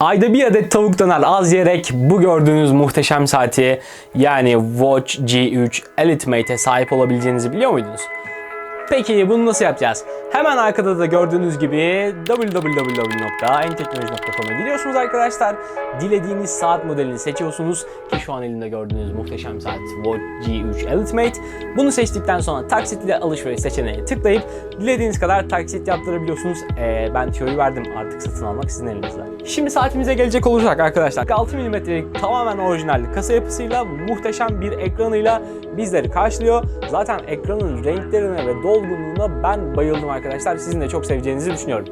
Ayda bir adet tavuk döner az yiyerek bu gördüğünüz muhteşem saati yani Watch G3 Ultimate'e sahip olabileceğinizi biliyor muydunuz? Peki bunu nasıl yapacağız? Hemen arkada da gördüğünüz gibi www.enteknoloji.com'a gidiyorsunuz arkadaşlar. Dilediğiniz saat modelini seçiyorsunuz ki şu an elimde gördüğünüz muhteşem saat Watch G3 Ultimate. Bunu seçtikten sonra taksitle alışveriş seçeneğine tıklayıp dilediğiniz kadar taksit yaptırabiliyorsunuz. Ee, ben tüyoyu verdim artık satın almak sizin elinizde. Şimdi saatimize gelecek olursak arkadaşlar 6 mm'lik tamamen orijinal kasa yapısıyla muhteşem bir ekranıyla bizleri karşılıyor. Zaten ekranın renklerine ve dolgunluğuna ben bayıldım. Sizin de çok seveceğinizi düşünüyorum.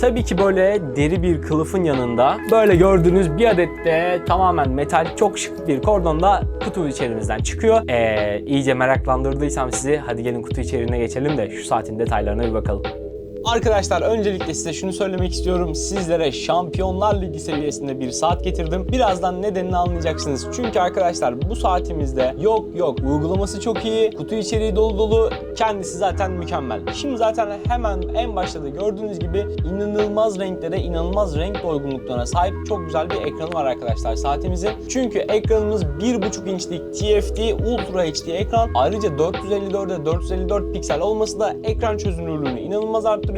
Tabii ki böyle deri bir kılıfın yanında böyle gördüğünüz bir adet de tamamen metal çok şık bir kordon da kutu içerimizden çıkıyor. Ee, iyice meraklandırdıysam sizi hadi gelin kutu içeriğine geçelim de şu saatin detaylarına bir bakalım. Arkadaşlar öncelikle size şunu söylemek istiyorum. Sizlere Şampiyonlar Ligi seviyesinde bir saat getirdim. Birazdan nedenini anlayacaksınız. Çünkü arkadaşlar bu saatimizde yok yok uygulaması çok iyi, kutu içeriği dolu dolu, kendisi zaten mükemmel. Şimdi zaten hemen en başta da gördüğünüz gibi inanılmaz renklere, inanılmaz renk doygunluklarına sahip çok güzel bir ekranı var arkadaşlar saatimizin. Çünkü ekranımız 1.5 inçlik TFT Ultra HD ekran. Ayrıca 454'e 454 piksel olması da ekran çözünürlüğünü inanılmaz arttırıyor.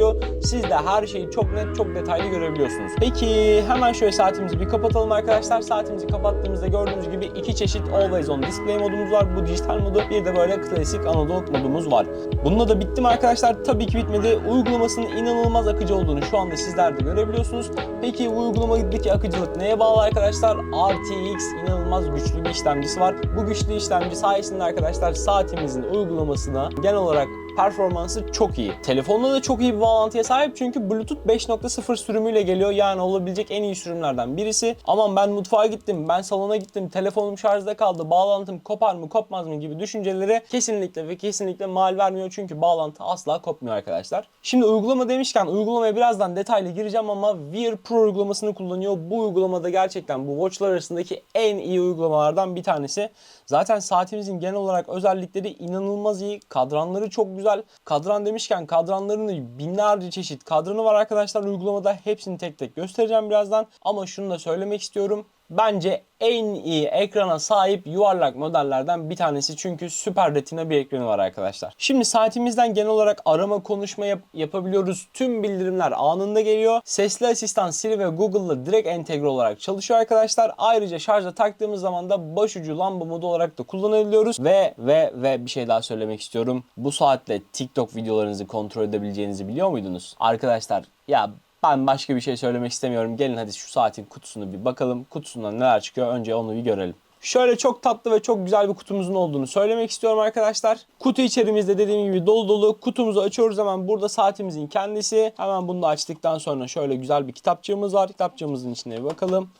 Siz de her şeyi çok net, çok detaylı görebiliyorsunuz. Peki hemen şöyle saatimizi bir kapatalım arkadaşlar. Saatimizi kapattığımızda gördüğünüz gibi iki çeşit Always On Display modumuz var. Bu dijital modu. Bir de böyle klasik analog modumuz var. Bununla da bitti mi arkadaşlar? Tabii ki bitmedi. Uygulamasının inanılmaz akıcı olduğunu şu anda sizler de görebiliyorsunuz. Peki bu uygulamadaki akıcılık neye bağlı arkadaşlar? RTX inanılmaz güçlü bir işlemcisi var. Bu güçlü işlemci sayesinde arkadaşlar saatimizin uygulamasına genel olarak performansı çok iyi. Telefonla da çok iyi bir bağlantıya sahip çünkü Bluetooth 5.0 sürümüyle geliyor. Yani olabilecek en iyi sürümlerden birisi. Aman ben mutfağa gittim, ben salona gittim, telefonum şarjda kaldı, bağlantım kopar mı kopmaz mı gibi düşünceleri kesinlikle ve kesinlikle mal vermiyor. Çünkü bağlantı asla kopmuyor arkadaşlar. Şimdi uygulama demişken uygulamaya birazdan detaylı gireceğim ama Wear Pro uygulamasını kullanıyor. Bu uygulamada gerçekten bu watchlar arasındaki en iyi uygulamalardan bir tanesi. Zaten saatimizin genel olarak özellikleri inanılmaz iyi. Kadranları çok güzel. Kadran demişken kadranlarının binlerce çeşit kadranı var arkadaşlar uygulamada. Hepsini tek tek göstereceğim birazdan. Ama şunu da söylemek istiyorum. Bence en iyi ekrana sahip yuvarlak modellerden bir tanesi çünkü süper retina bir ekranı var arkadaşlar. Şimdi saatimizden genel olarak arama konuşma yap- yapabiliyoruz. Tüm bildirimler anında geliyor. Sesli asistan Siri ve Google'la direkt entegre olarak çalışıyor arkadaşlar. Ayrıca şarja taktığımız zaman da başucu lamba modu olarak da kullanabiliyoruz. Ve ve ve bir şey daha söylemek istiyorum. Bu saatle TikTok videolarınızı kontrol edebileceğinizi biliyor muydunuz? Arkadaşlar ya ben başka bir şey söylemek istemiyorum. Gelin hadi şu saatin kutusunu bir bakalım. Kutusundan neler çıkıyor önce onu bir görelim. Şöyle çok tatlı ve çok güzel bir kutumuzun olduğunu söylemek istiyorum arkadaşlar. Kutu içerimizde dediğim gibi dolu dolu. Kutumuzu açıyoruz hemen burada saatimizin kendisi. Hemen bunu da açtıktan sonra şöyle güzel bir kitapçığımız var. Kitapçığımızın içine bir bakalım.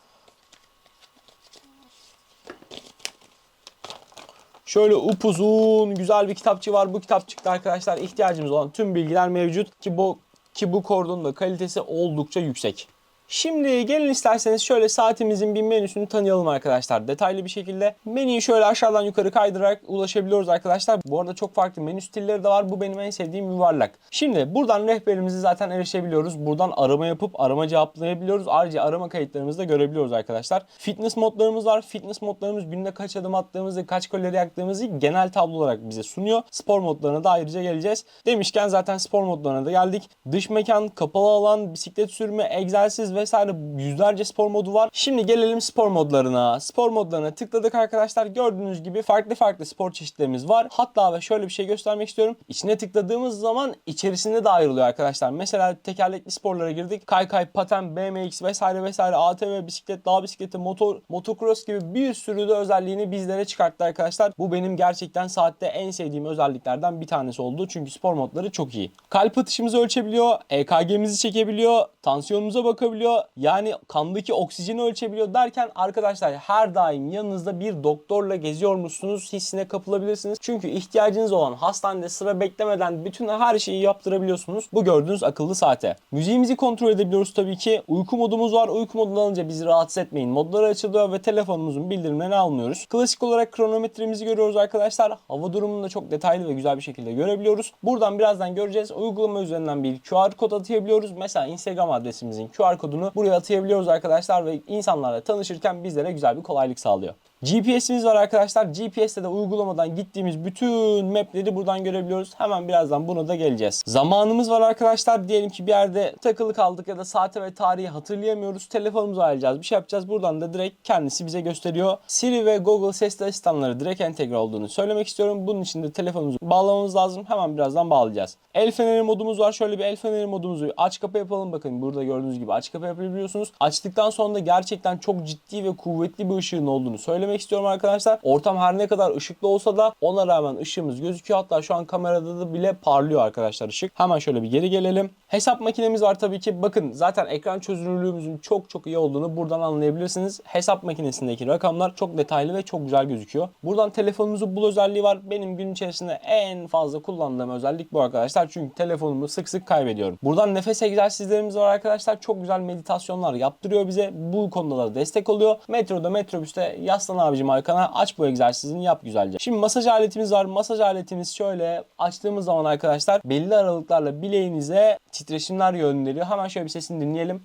Şöyle upuzun güzel bir kitapçı var. Bu kitapçıkta arkadaşlar ihtiyacımız olan tüm bilgiler mevcut ki bu ki bu kordonun da kalitesi oldukça yüksek. Şimdi gelin isterseniz şöyle saatimizin bir menüsünü tanıyalım arkadaşlar detaylı bir şekilde. Menüyü şöyle aşağıdan yukarı kaydırarak ulaşabiliyoruz arkadaşlar. Bu arada çok farklı menü stilleri de var. Bu benim en sevdiğim yuvarlak. Şimdi buradan rehberimizi zaten erişebiliyoruz. Buradan arama yapıp arama cevaplayabiliyoruz. Ayrıca arama kayıtlarımızı da görebiliyoruz arkadaşlar. Fitness modlarımız var. Fitness modlarımız günde kaç adım attığımızı, kaç kalori yaktığımızı genel tablo olarak bize sunuyor. Spor modlarına da ayrıca geleceğiz. Demişken zaten spor modlarına da geldik. Dış mekan, kapalı alan, bisiklet sürme, egzersiz vesaire yüzlerce spor modu var. Şimdi gelelim spor modlarına. Spor modlarına tıkladık arkadaşlar. Gördüğünüz gibi farklı farklı spor çeşitlerimiz var. Hatta ve şöyle bir şey göstermek istiyorum. İçine tıkladığımız zaman içerisinde de ayrılıyor arkadaşlar. Mesela tekerlekli sporlara girdik. Kaykay, paten, BMX vesaire vesaire ATV, bisiklet, dağ bisikleti, motor, motocross gibi bir sürü de özelliğini bizlere çıkarttı arkadaşlar. Bu benim gerçekten saatte en sevdiğim özelliklerden bir tanesi oldu. Çünkü spor modları çok iyi. Kalp atışımızı ölçebiliyor, EKG'mizi çekebiliyor, tansiyonumuza bakabiliyor. Yani kandaki oksijeni ölçebiliyor derken arkadaşlar her daim yanınızda bir doktorla geziyormuşsunuz hissine kapılabilirsiniz. Çünkü ihtiyacınız olan hastanede sıra beklemeden bütün her şeyi yaptırabiliyorsunuz. Bu gördüğünüz akıllı saate. Müziğimizi kontrol edebiliyoruz tabii ki. Uyku modumuz var. Uyku modunu alınca bizi rahatsız etmeyin. Modları açılıyor ve telefonumuzun bildirimlerini almıyoruz. Klasik olarak kronometremizi görüyoruz arkadaşlar. Hava durumunu da çok detaylı ve güzel bir şekilde görebiliyoruz. Buradan birazdan göreceğiz. Uygulama üzerinden bir QR kod atayabiliyoruz. Mesela Instagram adresimizin QR kodu kodunu buraya atayabiliyoruz arkadaşlar ve insanlarla tanışırken bizlere güzel bir kolaylık sağlıyor. GPS'imiz var arkadaşlar. GPS'te de uygulamadan gittiğimiz bütün mapleri buradan görebiliyoruz. Hemen birazdan buna da geleceğiz. Zamanımız var arkadaşlar. Diyelim ki bir yerde takılı kaldık ya da saate ve tarihi hatırlayamıyoruz. Telefonumuzu alacağız. Bir şey yapacağız. Buradan da direkt kendisi bize gösteriyor. Siri ve Google sesli asistanları direkt entegre olduğunu söylemek istiyorum. Bunun için de telefonumuzu bağlamamız lazım. Hemen birazdan bağlayacağız. El feneri modumuz var. Şöyle bir el feneri modumuzu aç kapa yapalım. Bakın burada gördüğünüz gibi aç kapa yapabiliyorsunuz. Açtıktan sonra da gerçekten çok ciddi ve kuvvetli bir ışığın olduğunu söylemek istiyorum arkadaşlar. Ortam her ne kadar ışıklı olsa da ona rağmen ışığımız gözüküyor. Hatta şu an kamerada da bile parlıyor arkadaşlar ışık. Hemen şöyle bir geri gelelim. Hesap makinemiz var tabii ki. Bakın zaten ekran çözünürlüğümüzün çok çok iyi olduğunu buradan anlayabilirsiniz. Hesap makinesindeki rakamlar çok detaylı ve çok güzel gözüküyor. Buradan telefonumuzu bul özelliği var. Benim gün içerisinde en fazla kullandığım özellik bu arkadaşlar. Çünkü telefonumu sık sık kaybediyorum. Buradan nefes egzersizlerimiz var arkadaşlar. Çok güzel meditasyonlar yaptırıyor bize. Bu konuda da destek oluyor. Metroda metrobüste yaslan abicim arkana aç bu egzersizini yap güzelce. Şimdi masaj aletimiz var. Masaj aletimiz şöyle açtığımız zaman arkadaşlar belli aralıklarla bileğinize titreşimler gönderiyor. Hemen şöyle bir sesini dinleyelim.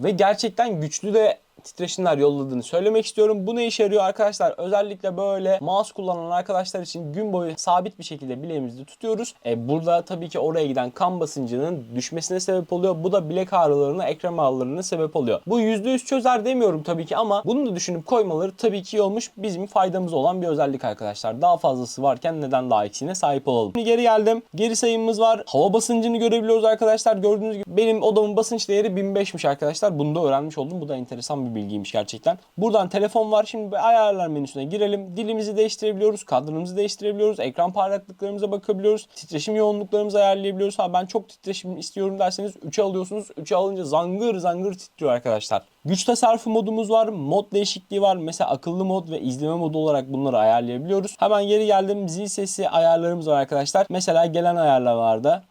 Ve gerçekten güçlü de titreşimler yolladığını söylemek istiyorum. Bu ne işe yarıyor arkadaşlar? Özellikle böyle mouse kullanan arkadaşlar için gün boyu sabit bir şekilde bileğimizde tutuyoruz. E, burada tabii ki oraya giden kan basıncının düşmesine sebep oluyor. Bu da bilek ağrılarına, ekrem ağrılarına sebep oluyor. Bu %100 çözer demiyorum tabii ki ama bunu da düşünüp koymaları tabii ki iyi olmuş. Bizim faydamız olan bir özellik arkadaşlar. Daha fazlası varken neden daha eksiğine sahip olalım. Şimdi geri geldim. Geri sayımımız var. Hava basıncını görebiliyoruz arkadaşlar. Gördüğünüz gibi benim odamın basınç değeri 1005'miş arkadaşlar. Bunu da öğrenmiş oldum. Bu da enteresan bir bilgiymiş gerçekten. Buradan telefon var. Şimdi bir ayarlar menüsüne girelim. Dilimizi değiştirebiliyoruz. Kadranımızı değiştirebiliyoruz. Ekran parlaklıklarımıza bakabiliyoruz. Titreşim yoğunluklarımızı ayarlayabiliyoruz. Ha ben çok titreşim istiyorum derseniz 3'e alıyorsunuz. 3'e alınca zangır zangır titriyor arkadaşlar. Güç tasarrufu modumuz var. Mod değişikliği var. Mesela akıllı mod ve izleme modu olarak bunları ayarlayabiliyoruz. Hemen geri geldim. Zil sesi ayarlarımız var arkadaşlar. Mesela gelen ayarlarda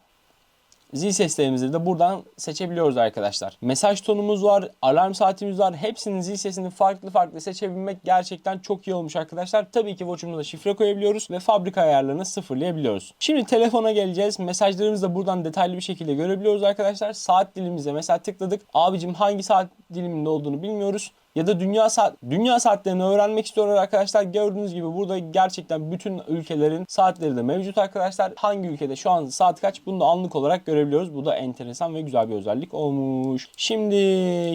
Zil seslerimizi de buradan seçebiliyoruz arkadaşlar. Mesaj tonumuz var, alarm saatimiz var. Hepsinin zil sesini farklı farklı seçebilmek gerçekten çok iyi olmuş arkadaşlar. Tabii ki Watch'umuza şifre koyabiliyoruz ve fabrika ayarlarını sıfırlayabiliyoruz. Şimdi telefona geleceğiz. Mesajlarımızı da buradan detaylı bir şekilde görebiliyoruz arkadaşlar. Saat dilimize mesela tıkladık. Abicim hangi saat diliminde olduğunu bilmiyoruz ya da dünya saat dünya saatlerini öğrenmek istiyorlar arkadaşlar. Gördüğünüz gibi burada gerçekten bütün ülkelerin saatleri de mevcut arkadaşlar. Hangi ülkede şu an saat kaç bunu da anlık olarak görebiliyoruz. Bu da enteresan ve güzel bir özellik olmuş. Şimdi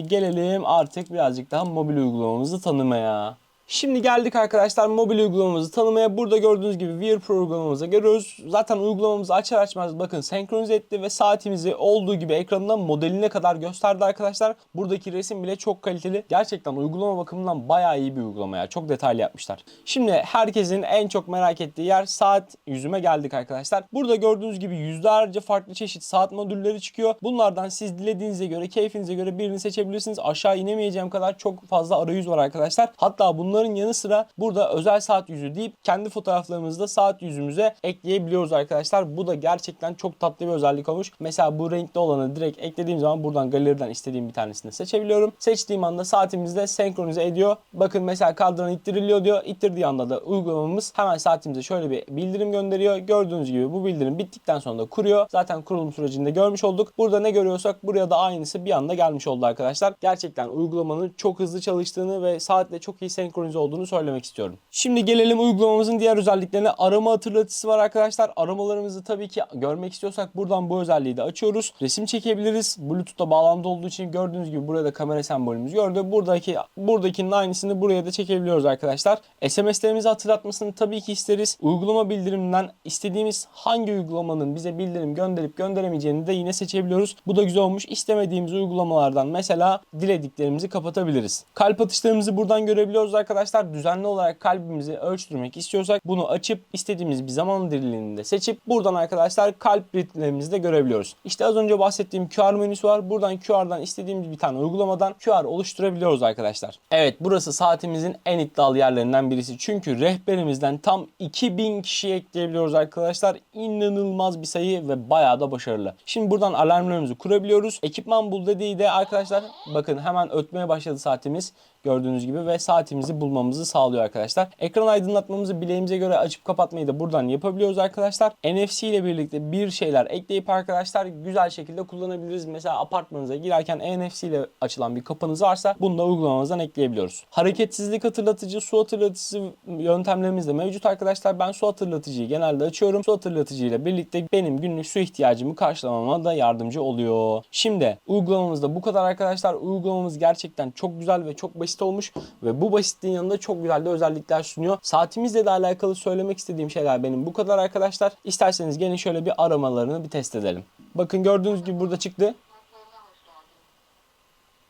gelelim artık birazcık daha mobil uygulamamızı tanımaya. Şimdi geldik arkadaşlar mobil uygulamamızı tanımaya. Burada gördüğünüz gibi Wear Pro uygulamamıza görüyoruz. Zaten uygulamamızı açar açmaz bakın senkronize etti ve saatimizi olduğu gibi ekranından modeline kadar gösterdi arkadaşlar. Buradaki resim bile çok kaliteli. Gerçekten uygulama bakımından bayağı iyi bir uygulama ya. Çok detaylı yapmışlar. Şimdi herkesin en çok merak ettiği yer saat yüzüme geldik arkadaşlar. Burada gördüğünüz gibi yüzlerce farklı çeşit saat modülleri çıkıyor. Bunlardan siz dilediğinize göre, keyfinize göre birini seçebilirsiniz. Aşağı inemeyeceğim kadar çok fazla arayüz var arkadaşlar. Hatta bunların yanı sıra burada özel saat yüzü deyip kendi fotoğraflarımızı da saat yüzümüze ekleyebiliyoruz arkadaşlar. Bu da gerçekten çok tatlı bir özellik olmuş. Mesela bu renkli olanı direkt eklediğim zaman buradan galeriden istediğim bir tanesini seçebiliyorum. Seçtiğim anda saatimizde senkronize ediyor. Bakın mesela kadran ittiriliyor diyor. İttirdiği anda da uygulamamız hemen saatimize şöyle bir bildirim gönderiyor. Gördüğünüz gibi bu bildirim bittikten sonra da kuruyor. Zaten kurulum sürecinde görmüş olduk. Burada ne görüyorsak buraya da aynısı bir anda gelmiş oldu arkadaşlar. Gerçekten uygulamanın çok hızlı çalıştığını ve saatle çok iyi senkronize olduğunu söylemek istiyorum. Şimdi gelelim uygulamamızın diğer özelliklerine. Arama hatırlatıcısı var arkadaşlar. Aramalarımızı tabii ki görmek istiyorsak buradan bu özelliği de açıyoruz. Resim çekebiliriz. Bluetooth'ta bağlantılı olduğu için gördüğünüz gibi burada kamera sembolümüz gördü. Buradaki buradakinin aynısını buraya da çekebiliyoruz arkadaşlar. SMS'lerimizi hatırlatmasını tabii ki isteriz. Uygulama bildiriminden istediğimiz hangi uygulamanın bize bildirim gönderip gönderemeyeceğini de yine seçebiliyoruz. Bu da güzel olmuş. İstemediğimiz uygulamalardan mesela dilediklerimizi kapatabiliriz. Kalp atışlarımızı buradan görebiliyoruz arkadaşlar. Düzenli olarak kalbimizi ölçtürmek istiyorsak bunu açıp istediğimiz bir zaman dilimini de seçip buradan arkadaşlar kalp ritmlerimizi de görebiliyoruz. İşte az önce bahsettiğim QR menüsü var. Buradan QR'dan istediğimiz bir tane uygulamadan QR oluşturabiliyoruz arkadaşlar. Evet burası saatimizin en iddialı yerlerinden birisi. Çünkü rehberimizden tam 2000 kişi ekleyebiliyoruz arkadaşlar. İnanılmaz bir sayı ve bayağı da başarılı. Şimdi buradan alarmlarımızı kurabiliyoruz. Ekipman bul dediği de arkadaşlar bakın hemen ötmeye başladı saatimiz gördüğünüz gibi ve saatimizi bulmamızı sağlıyor arkadaşlar. Ekran aydınlatmamızı bileğimize göre açıp kapatmayı da buradan yapabiliyoruz arkadaşlar. NFC ile birlikte bir şeyler ekleyip arkadaşlar güzel şekilde kullanabiliriz. Mesela apartmanınıza girerken NFC ile açılan bir kapınız varsa bunu da uygulamamızdan ekleyebiliyoruz. Hareketsizlik hatırlatıcı, su hatırlatıcı yöntemlerimiz de mevcut arkadaşlar. Ben su hatırlatıcıyı genelde açıyorum. Su hatırlatıcı ile birlikte benim günlük su ihtiyacımı karşılamama da yardımcı oluyor. Şimdi uygulamamızda bu kadar arkadaşlar. Uygulamamız gerçekten çok güzel ve çok basit olmuş ve bu basitliğin yanında çok güzel de özellikler sunuyor. Saatimizle de alakalı söylemek istediğim şeyler benim bu kadar arkadaşlar. İsterseniz gelin şöyle bir aramalarını bir test edelim. Bakın gördüğünüz gibi burada çıktı.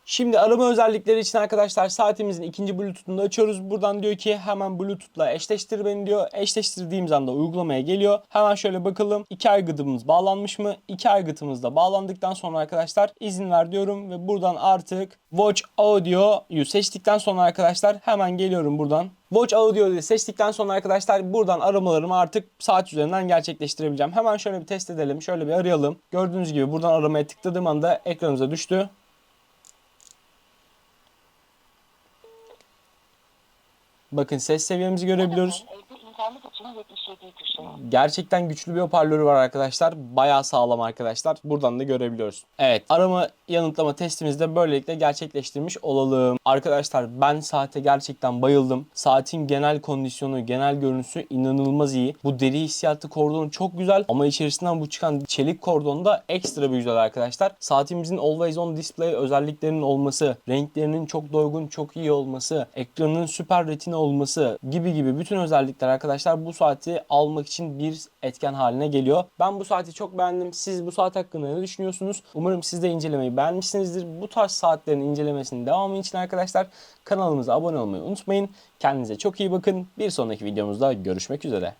Şimdi arama özellikleri için arkadaşlar saatimizin ikinci bluetooth'unu açıyoruz. Buradan diyor ki hemen bluetooth'la eşleştir beni diyor. Eşleştirdiğimiz anda uygulamaya geliyor. Hemen şöyle bakalım. İki aygıtımız bağlanmış mı? İki aygıtımız da bağlandıktan sonra arkadaşlar izin ver diyorum ve buradan artık Watch Audio'yu seçtikten sonra arkadaşlar hemen geliyorum buradan. Watch Audio'yu seçtikten sonra arkadaşlar buradan aramalarımı artık saat üzerinden gerçekleştirebileceğim. Hemen şöyle bir test edelim. Şöyle bir arayalım. Gördüğünüz gibi buradan aramaya tıkladığım anda ekranımıza düştü. Bakın ses seviyemizi görebiliyoruz. İnternet için 77 tuşu. Gerçekten güçlü bir hoparlörü var arkadaşlar. Bayağı sağlam arkadaşlar. Buradan da görebiliyoruz. Evet arama yanıtlama testimizi de böylelikle gerçekleştirmiş olalım. Arkadaşlar ben saate gerçekten bayıldım. Saatin genel kondisyonu, genel görüntüsü inanılmaz iyi. Bu deri hissiyatlı kordonu çok güzel ama içerisinden bu çıkan çelik kordon da ekstra bir güzel arkadaşlar. Saatimizin always on display özelliklerinin olması, renklerinin çok doygun, çok iyi olması, ekranın süper retina olması gibi gibi bütün özellikler arkadaşlar bu saati almak için bir etken haline geliyor. Ben bu saati çok beğendim. Siz bu saat hakkında ne düşünüyorsunuz? Umarım siz de incelemeyi beğenmişsinizdir. Bu tarz saatlerin incelemesinin devamı için arkadaşlar kanalımıza abone olmayı unutmayın. Kendinize çok iyi bakın. Bir sonraki videomuzda görüşmek üzere.